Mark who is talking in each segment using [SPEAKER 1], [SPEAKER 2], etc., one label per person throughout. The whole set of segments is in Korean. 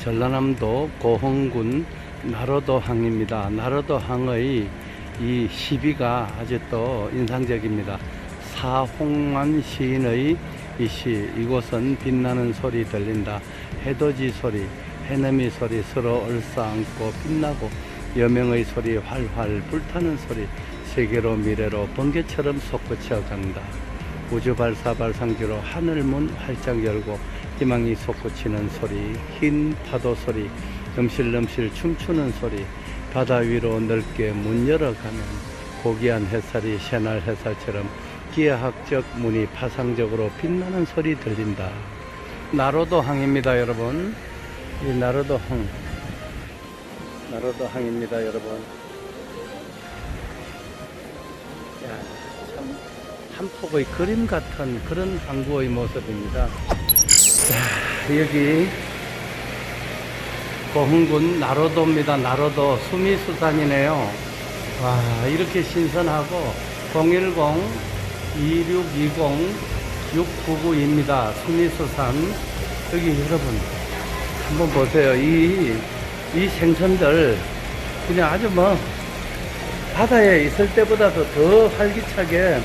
[SPEAKER 1] 전라남도 고흥군 나로도항입니다. 나로도항의 이 시비가 아주 또 인상적입니다. 사홍만 시인의 이 시, 이곳은 빛나는 소리 들린다. 해돋이 소리, 해넘이 소리 서로 얼싸안고 빛나고 여명의 소리 활활 불타는 소리 세계로 미래로 번개처럼 솟구쳐 간다. 우주 발사 발상기로 하늘 문 활짝 열고 희망이 솟구치는 소리, 흰 파도 소리, 넘실넘실 춤추는 소리, 바다 위로 넓게 문 열어가면 고귀한 햇살이 새날 햇살처럼 기하학적 문이 파상적으로 빛나는 소리 들린다. 나로도항입니다, 여러분. 이 나로도항. 나로도항입니다, 여러분. 야, 참, 한 폭의 그림 같은 그런 항구의 모습입니다. 자, 여기 고흥군 나로도입니다. 나로도 수미수산이네요. 와, 이렇게 신선하고 010 2620 699입니다. 수미수산. 여기 여러분, 한번 보세요. 이, 이 생선들, 그냥 아주 뭐, 바다에 있을 때보다도 더 활기차게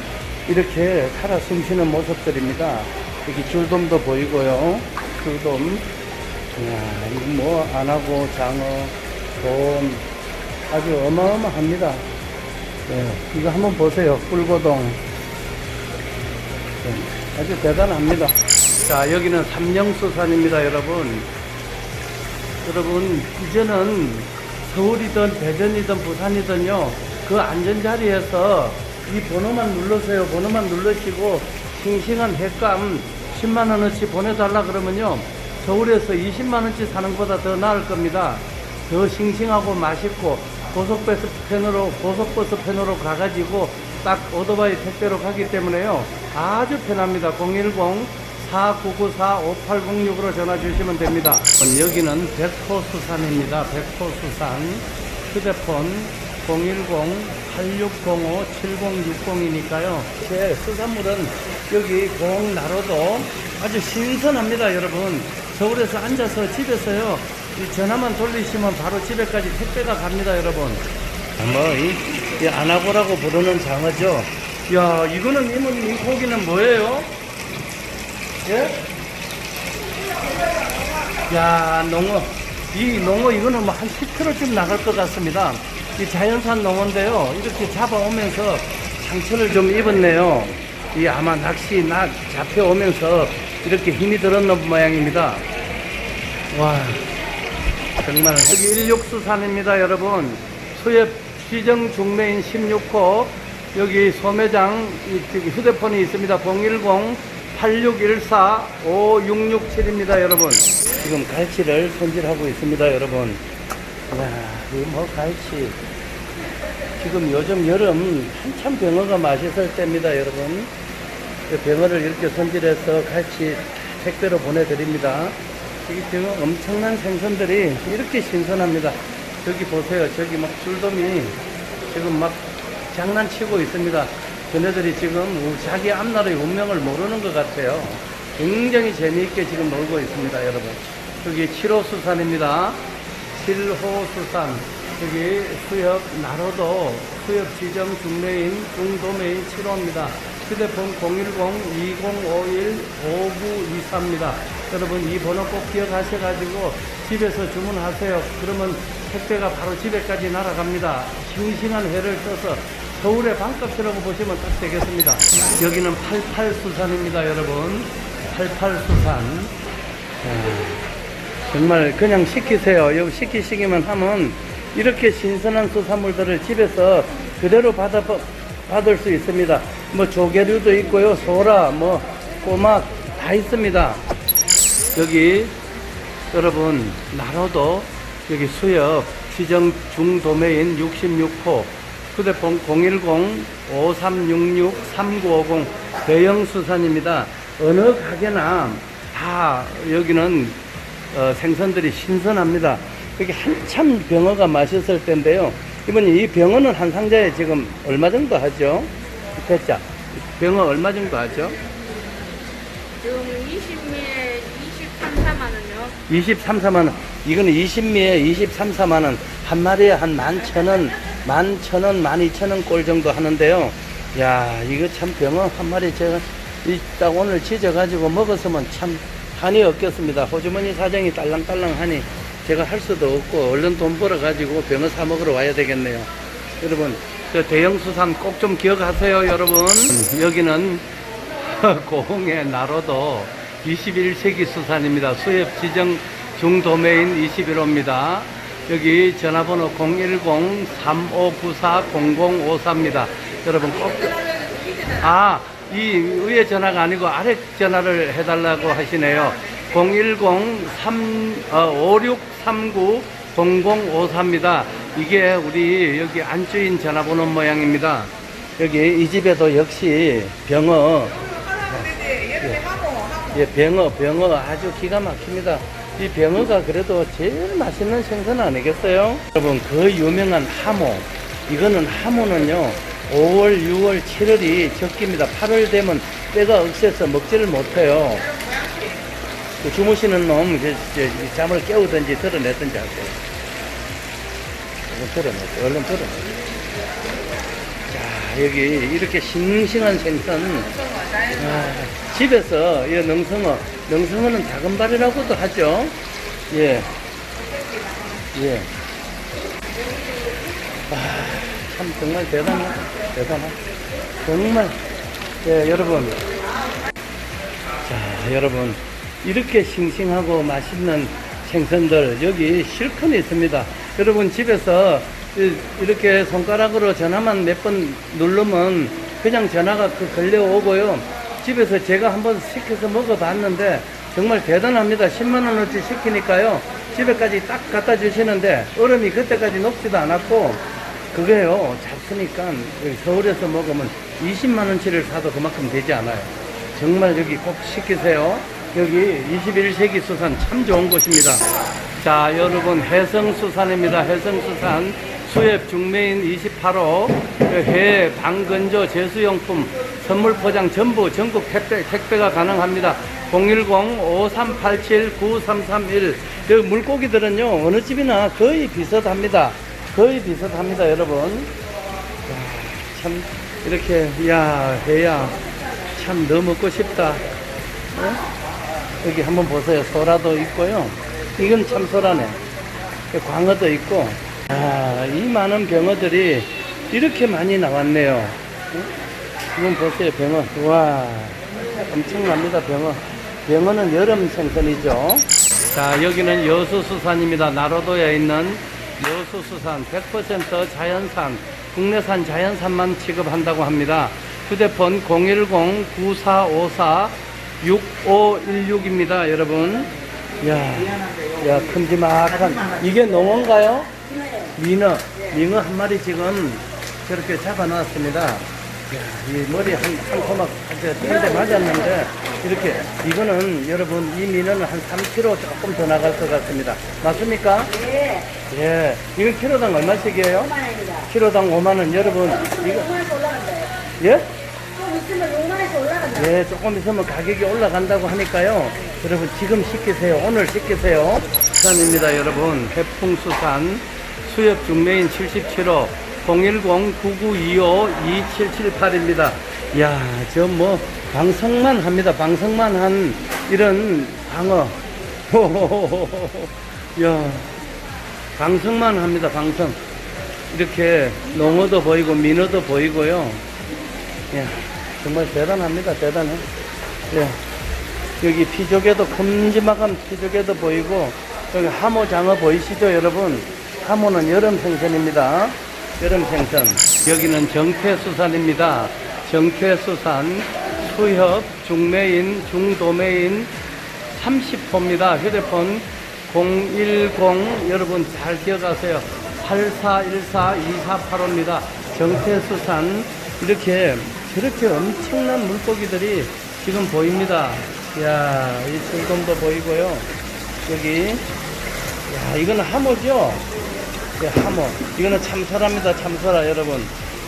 [SPEAKER 1] 이렇게 살아 숨쉬는 모습들입니다. 여기 줄돔도 보이고요. 줄돔. 이야, 이거 뭐, 안 하고 장어, 돔. 아주 어마어마합니다. 네, 이거 한번 보세요. 꿀고동. 네, 아주 대단합니다. 자, 여기는 삼령수산입니다, 여러분. 여러분, 이제는 서울이든 대전이든 부산이든요, 그 안전자리에서 이 번호만 눌러서요, 번호만 누르시고, 싱싱한 횟감 10만 원어치 보내달라 그러면요, 서울에서 20만 원치 사는 것보다 더 나을 겁니다. 더 싱싱하고 맛있고, 고속버스 펜으로, 고속버스 펜으로 가가지고, 딱 오토바이 택배로 가기 때문에요, 아주 편합니다. 010 4994-5806으로 전화 주시면 됩니다. 여기는 백호수산입니다. 백호수산 휴대폰 010-8605-7060이니까요. 제 수산물은 여기 공나로도 아주 신선합니다, 여러분. 서울에서 앉아서 집에서요. 이 전화만 돌리시면 바로 집에까지 택배가 갑니다, 여러분. 뭐, 이, 이 아나고라고 부르는 장어죠. 야, 이거는 이모님, 이 고기는 뭐예요? 예? 야, 농어. 이 농어, 이거는 뭐 한 10kg쯤 나갈 것 같습니다. 이 자연산 농어인데요. 이렇게 잡아오면서 상처를 좀 입었네요. 이 아마 낚시 나 잡혀오면서 이렇게 힘이 들었는 모양입니다. 와, 정말. 여기 일육수산입니다, 여러분. 수협 시정 중매인 16호. 여기 소매장 휴대폰이 있습니다. 010 8614-5667입니다, 여러분. 지금 갈치를 손질하고 있습니다, 여러분. 이야, 이거 뭐 갈치. 지금 요즘 여름 한참 병어가 맛있을 때입니다, 여러분. 그 병어를 이렇게 손질해서 갈치 택배로 보내드립니다. 이게 지금 엄청난 생선들이 이렇게 신선합니다. 저기 보세요. 저기 막 줄돔이 지금 막 장난치고 있습니다. 걔네들이 지금 자기 앞나라의 운명을 모르는 것 같아요. 굉장히 재미있게 지금 놀고 있습니다, 여러분. 여기 7호 수산입니다. 7호 수산. 여기 수협 나로도 수협 지정 중매인 중도매인 7호입니다. 휴대폰 010-2051-5924입니다. 여러분 이 번호 꼭 기억하셔가지고 집에서 주문하세요. 그러면 택배가 바로 집에까지 날아갑니다. 싱싱한 회를 떠서 서울의 반값이라고 보시면 딱 되겠습니다. 여기는 88수산입니다, 여러분. 88수산. 정말 그냥 시키세요. 여기 시키시기만 하면 이렇게 신선한 수산물들을 집에서 그대로 받아, 받을 수 있습니다. 뭐 조개류도 있고요. 소라, 뭐 꼬막 다 있습니다. 여기 여러분 나로도 여기 수협 지정 중도매인 66호 휴대폰 010-5366-3950 대형수산입니다. 어느 가게나 다 여기는 어, 생선들이 신선합니다. 여기 한참 병어가 맛있을 텐데요. 이번에 이 병어는 한 상자에 지금 얼마 정도 하죠? 대짜 병어 얼마 정도 하죠?
[SPEAKER 2] 지금 20미에 23, 4만 원요.
[SPEAKER 1] 23, 4만 원. 이거는 20미에 23, 4만 원. 한 마리에 한 만천 원, 만천 원, 만 이천 원꼴 정도 하는데요. 야, 이거 참 병어 한 마리 제가 이딱 오늘 지져가지고 먹었으면 참 한이 없겠습니다. 호주머니 사정이 딸랑딸랑하니 제가 할 수도 없고 얼른 돈 벌어가지고 병어 사 먹으러 와야 되겠네요. 여러분, 저 대형 수산 꼭 좀 기억하세요, 여러분. 여기는 고흥의 나로도 21세기 수산입니다. 수협 지정 중도메인 21호입니다. 여기 전화번호 010-3594-0054입니다. 여러분 꼭, 아, 이 위에 전화가 아니고 아래 전화를 해달라고 하시네요. 010-5639-0054입니다. 이게 우리 여기 안주인 전화번호 모양입니다. 여기 이 집에도 역시 병어, 예, 병어, 병어 아주 기가 막힙니다. 이 병어가 그래도 제일 맛있는 생선 아니겠어요? 여러분, 그 유명한 하모. 이거는 하모는요, 5월, 6월, 7월이 적기입니다. 8월 되면 때가 억세서 먹지를 못해요. 그 주무시는 놈, 잠을 깨우든지 드러내든지 하세요. 얼른 드러내세요. 얼른 드러내세요. 자, 여기 이렇게 싱싱한 생선. 아, 집에서 이 능성어, 능성어는 작은 발이라고도 하죠. 예. 예. 아, 참 정말 대단해. 대단해. 정말. 예, 여러분. 자, 여러분. 이렇게 싱싱하고 맛있는 생선들 여기 실컷 있습니다. 여러분 집에서 이- 이렇게 손가락으로 전화만 몇 번 누르면 그냥 전화가 그 걸려오고요. 집에서 제가 한번 시켜서 먹어봤는데 정말 대단합니다. 10만원어치 시키니까요. 집에까지 딱 갖다 주시는데 얼음이 그때까지 녹지도 않았고 그게요. 여기 서울에서 먹으면 20만원치를 사도 그만큼 되지 않아요. 정말 여기 꼭 시키세요. 여기 21세기 수산 참 좋은 곳입니다. 자, 여러분 해성수산입니다. 해성수산 수협 중매인 28호 해 방건조 제수용품 선물 포장 전부 전국 택배, 택배가 가능합니다. 010-5387-9331 여기 물고기들은요 어느 집이나 거의 비슷합니다. 거의 비슷합니다, 여러분. 야, 참 이렇게 야 해야 참너 먹고 싶다. 어? 여기 한번 보세요. 소라도 있고요. 이건 참 소라네. 광어도 있고. 아, 이 많은 병어들이 이렇게 많이 나왔네요. 어? 이건 보세요, 병어. 와, 엄청납니다, 병어. 병어는 여름 생선이죠. 자, 여기는 여수수산입니다. 나로도에 있는 여수수산 100% 자연산, 국내산 자연산만 취급한다고 합니다. 휴대폰 010-9454 6516입니다, 여러분. 야, 야, 큼지막한. 이게 농어인가요? 민어. 민어 한 마리 지금 저렇게 잡아 놨습니다. 야, 이 머리 한, 한 토막, 한대 맞았는데, 이렇게, 이거는 여러분, 이 민어는 한 3kg 조금 더 나갈 것 같습니다. 맞습니까?
[SPEAKER 2] 예,
[SPEAKER 1] 예. 이건 키로당 얼마씩이에요?
[SPEAKER 2] 5만원입니다.
[SPEAKER 1] 키로당 5만원. 여러분, 이거,
[SPEAKER 2] 5만원에서 올라간대요.
[SPEAKER 1] 예?
[SPEAKER 2] 좀 있으면 5만원에서 올라간다.
[SPEAKER 1] 예, 조금 있으면 가격이 올라간다고 하니까요. 여러분, 지금 시키세요. 오늘 시키세요. 수산입니다, 여러분. 해풍수산 수협 중매인 77호 010-9925-2778입니다. 야, 저 뭐, 방송만 합니다. 방송만 한 이런 방어. 야, 방송만 합니다, 방송. 이렇게 농어도 보이고, 민어도 보이고요. 예, 정말 대단합니다. 대단해. 예. 여기 피조개도 큼지막한 피조개도 보이고 여기 하모 장어 보이시죠, 여러분? 하모는 여름 생선입니다. 여름 생선. 여기는 정태수산입니다. 정태수산 수협 중매인 중도매인 30호입니다. 휴대폰 010 여러분 잘 기억하세요. 8414-2485입니다. 정태수산 이렇게 저렇게 엄청난 물고기들이 지금 보입니다. 야, 이 출동도 보이고요. 여기 야, 이거는 하모죠? 예, 하모. 이거는 참소라입니다. 참소라 여러분.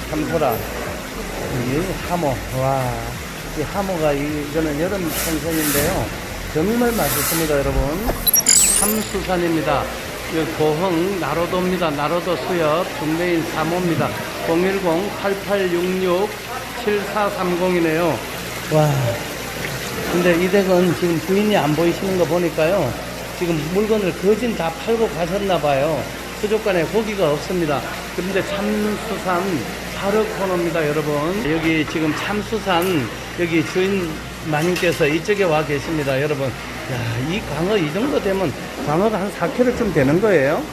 [SPEAKER 1] 참소라. 이 하모. 와. 이 하모가 이- 이거는 여름 생선인데요. 정말 맛있습니다, 여러분. 참수산입니다. 이 고흥 나로도입니다. 나로도 수협 중매인 3호입니다. 010-8866-7430이네요. 와. 근데 이 댁은 지금 주인이 안 보이시는 거 보니까요. 지금 물건을 거진 다 팔고 가셨나 봐요. 수족관에 고기가 없습니다. 그런데 참수산 바로 코너입니다, 여러분. 여기 지금 참수산 여기 주인 마님께서 이쪽에 와 계십니다, 여러분. 야, 이 광어 이 정도 되면 광어가 한 4kg쯤 되는 거예요?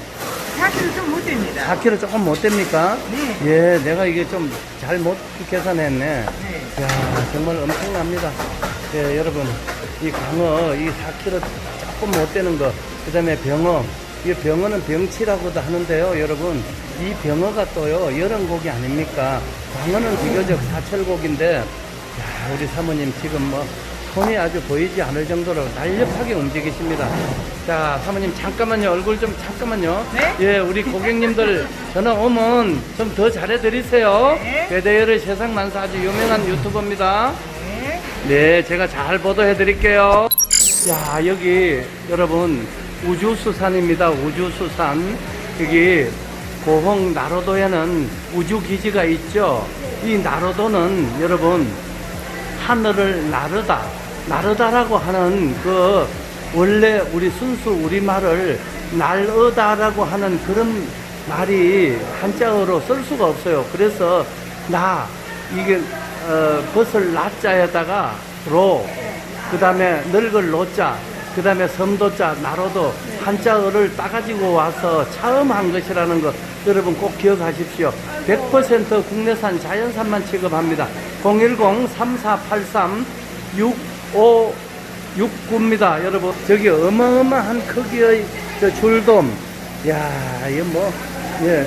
[SPEAKER 3] 사실 좀 못 됩니다.
[SPEAKER 1] 4kg 조금 못 됩니까?
[SPEAKER 3] 네.
[SPEAKER 1] 예, 내가 이게 좀 잘 못 계산했네.
[SPEAKER 3] 네.
[SPEAKER 1] 야 정말 엄청납니다. 예, 여러분 이 광어 이 4kg 조금 못 되는 거, 그 다음에 병어. 이 병어는 병치라고도 하는데요, 여러분. 이 병어가 또요 여름 고기 아닙니까? 광어는 비교적 사철 고기인데, 야, 우리 사모님 지금 뭐 손이 아주 보이지 않을 정도로 날렵하게 움직이십니다. 자, 사모님 잠깐만요. 얼굴 좀 잠깐만요.
[SPEAKER 3] 네?
[SPEAKER 1] 예, 우리 고객님들 전화 오면 좀 더 잘해 드리세요.
[SPEAKER 3] 네.
[SPEAKER 1] 배대열의 세상 만사 아주 유명한 유튜버입니다.
[SPEAKER 3] 네.
[SPEAKER 1] 네, 제가 잘 보도해 드릴게요. 야, 여기 여러분 우주수산입니다. 우주수산. 여기 고흥 나로도에는 우주기지가 있죠. 이 나로도는 여러분 하늘을 나르다, 나르다라고 하는 그 원래 우리 순수 우리말을 날으다라고 하는 그런 말이 한자어로 쓸 수가 없어요. 그래서 나 이게 어, 벗을 나자에다가 로, 그 다음에 늙을 노자, 그 다음에 섬도자, 나로도 한자어를 따가지고 와서 처음 한 것이라는 거 여러분 꼭 기억하십시오. 100% 국내산 자연산만 취급합니다. 010-3483-6569입니다. 여러분, 저기 어마어마한 크기의 저 줄돔. 야, 이거 뭐, 예.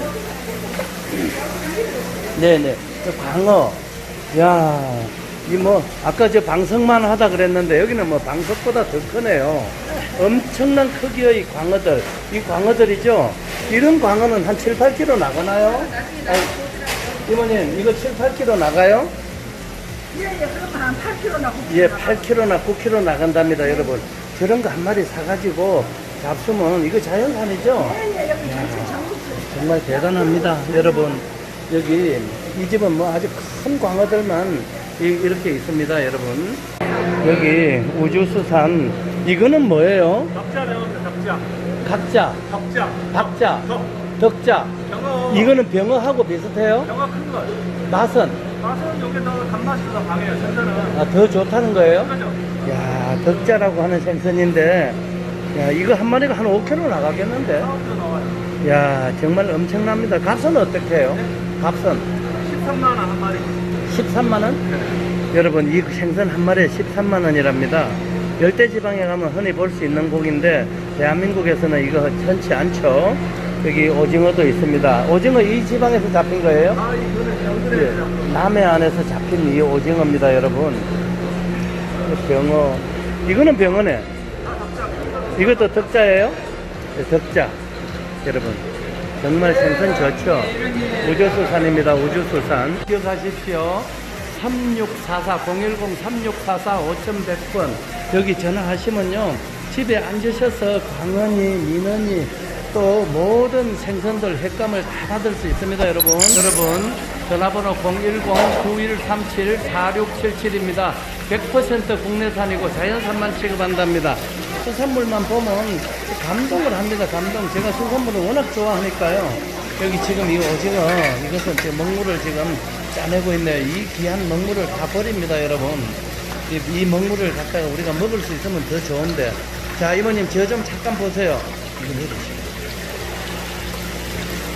[SPEAKER 1] 네네. 저 광어. 야, 이 뭐, 아까 저 방석만 하다 그랬는데, 여기는 뭐 방석보다 더 크네요. 엄청난 크기의 광어들. 이 광어들이죠? 이런 광어는 한 7, 8kg 나가나요? 아니, 이모님, 이거 7, 8kg 나가요?
[SPEAKER 3] 예, 예, 그럼 한 8kg 나고.
[SPEAKER 1] 예, 8kg나 9kg 나간답니다, 여러분. 저런 거 한 마리 사가지고 잡수면 이거 자연산이죠?
[SPEAKER 3] 예, 예, 여기 전체.
[SPEAKER 1] 정말 대단합니다, 여러분. 여기 이 집은 뭐 아주 큰 광어들만 이, 이렇게 있습니다, 여러분. 여기 우주수산 이거는 뭐예요?
[SPEAKER 4] 덕자 배웠다 덕자
[SPEAKER 1] 각자,
[SPEAKER 4] 덕자
[SPEAKER 1] 박자,
[SPEAKER 4] 덕
[SPEAKER 1] 덕자.
[SPEAKER 4] 병어
[SPEAKER 1] 이거는 병어하고 비슷해요?
[SPEAKER 4] 병어 큰 거
[SPEAKER 1] 맛은
[SPEAKER 4] 맛은 여기 더 단맛이 더 강해요 전자는
[SPEAKER 1] 아, 더 좋다는 거예요?
[SPEAKER 4] 그죠
[SPEAKER 1] 야, 덕자라고 하는 생선인데, 야, 이거 한 마리가 한 5kg 나가겠는데?
[SPEAKER 4] 사업도 나와요
[SPEAKER 1] 야, 정말 엄청납니다. 값은 어떻게 해요? 값은
[SPEAKER 4] 13만 원 한 마리
[SPEAKER 1] 13만원? 여러분, 이 생선 한 마리에 13만 원이랍니다. 열대 지방에 가면 흔히 볼 수 있는 고기인데, 대한민국에서는 이거 흔치 않죠. 여기 오징어도 있습니다. 오징어 이 지방에서 잡힌 거예요?
[SPEAKER 4] 아 이거는 연근에
[SPEAKER 1] 예, 남해 안에서 잡힌 이 오징어입니다, 여러분. 병어. 이거는 병어네. 이것도 덕자예요? 네, 덕자. 여러분. 정말 생선 좋죠? 우주수산입니다, 우주수산. 기억하십시오. 3644, 010-3644, 5100번. 여기 전화하시면요. 집에 앉으셔서 광어니, 민어니, 또 모든 생선들 횟감을 다 받을 수 있습니다, 여러분. 여러분, 전화번호 010-9137-4677입니다. 100% 국내산이고 자연산만 취급한답니다. 수산물만 보면 감동을 합니다, 감동. 제가 수산물을 워낙 좋아하니까요. 여기 지금 이 오징어, 이것은 제 먹물을 지금 짜내고 있네요. 이 귀한 먹물을 다 버립니다, 여러분. 이, 이 먹물을 갖다가 우리가 먹을 수 있으면 더 좋은데. 자, 이모님, 저 좀 잠깐 보세요. 이거 내리시죠.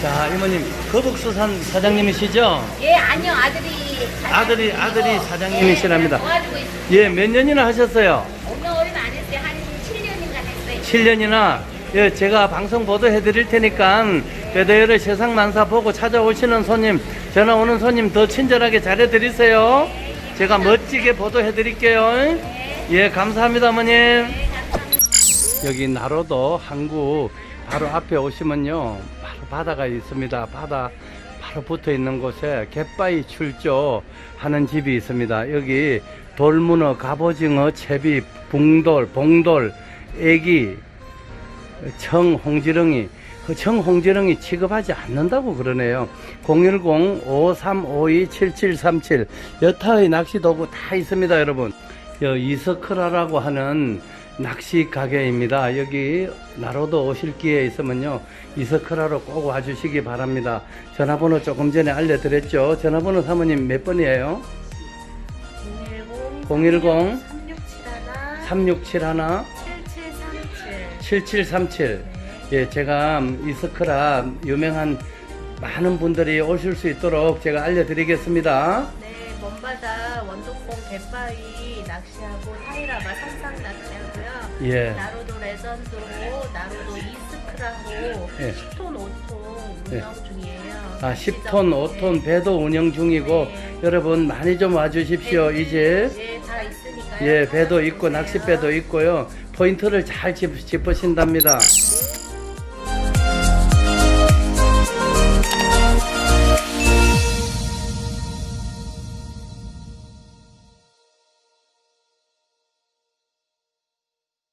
[SPEAKER 1] 자, 이모님, 거북수산 사장님이시죠?
[SPEAKER 2] 예, 아니요, 아들이.
[SPEAKER 1] 아들이, 아들이 사장님이시랍니다.
[SPEAKER 2] 예, 도와주고 있어요.
[SPEAKER 1] 예, 몇 년이나 하셨어요?
[SPEAKER 2] 7년인가 했어요.
[SPEAKER 1] 7년이나 예, 제가 방송 보도해 드릴 테니까 배대열의 세상 만사 보고 찾아오시는 손님, 전화 오는 손님 더 친절하게 잘해 드리세요. 제가 멋지게 보도해 드릴게요. 예, 감사합니다, 어머님. 여기 나로도 항구 바로 앞에 오시면요 바로 바다가 있습니다 바다 바로 붙어 있는 곳에 갯바위 출조 하는 집이 있습니다 여기 돌문어 갑오징어 채비 붕돌 봉돌 애기 청홍지렁이 그 청홍지렁이 취급하지 않는다고 그러네요. 010-5352-7737 여타의 낚시 도구 다 있습니다 여러분. 여 이서크라라고 하는 낚시 가게입니다. 여기 나로도 오실 기회 있으면요 이서크라로 꼭 와주시기 바랍니다. 전화번호 조금 전에 알려드렸죠. 전화번호 사모님 몇 번이에요?
[SPEAKER 2] 010
[SPEAKER 1] 010
[SPEAKER 2] 3671
[SPEAKER 1] 3671
[SPEAKER 2] 7737
[SPEAKER 1] 7737 예, 제가 이스크라 유명한 많은 분들이 오실 수 있도록 제가 알려드리겠습니다.
[SPEAKER 2] 네, 먼바다 원동봉 갯바위 낚시하고 타이라바 상상 낚시하고요.
[SPEAKER 1] 예.
[SPEAKER 2] 나로도 레전드로 나로도 이스크라고
[SPEAKER 1] 예.
[SPEAKER 2] 10톤 5톤 운영 중이에요.
[SPEAKER 1] 아, 10톤, 5톤 배도 운영 중이고
[SPEAKER 2] 네.
[SPEAKER 1] 여러분 많이 좀 와주십시오. 이제
[SPEAKER 2] 예, 다 있으니까요.
[SPEAKER 1] 예, 배도 있고 낚싯배도 있고요. 포인트를 잘 짚, 짚으신답니다.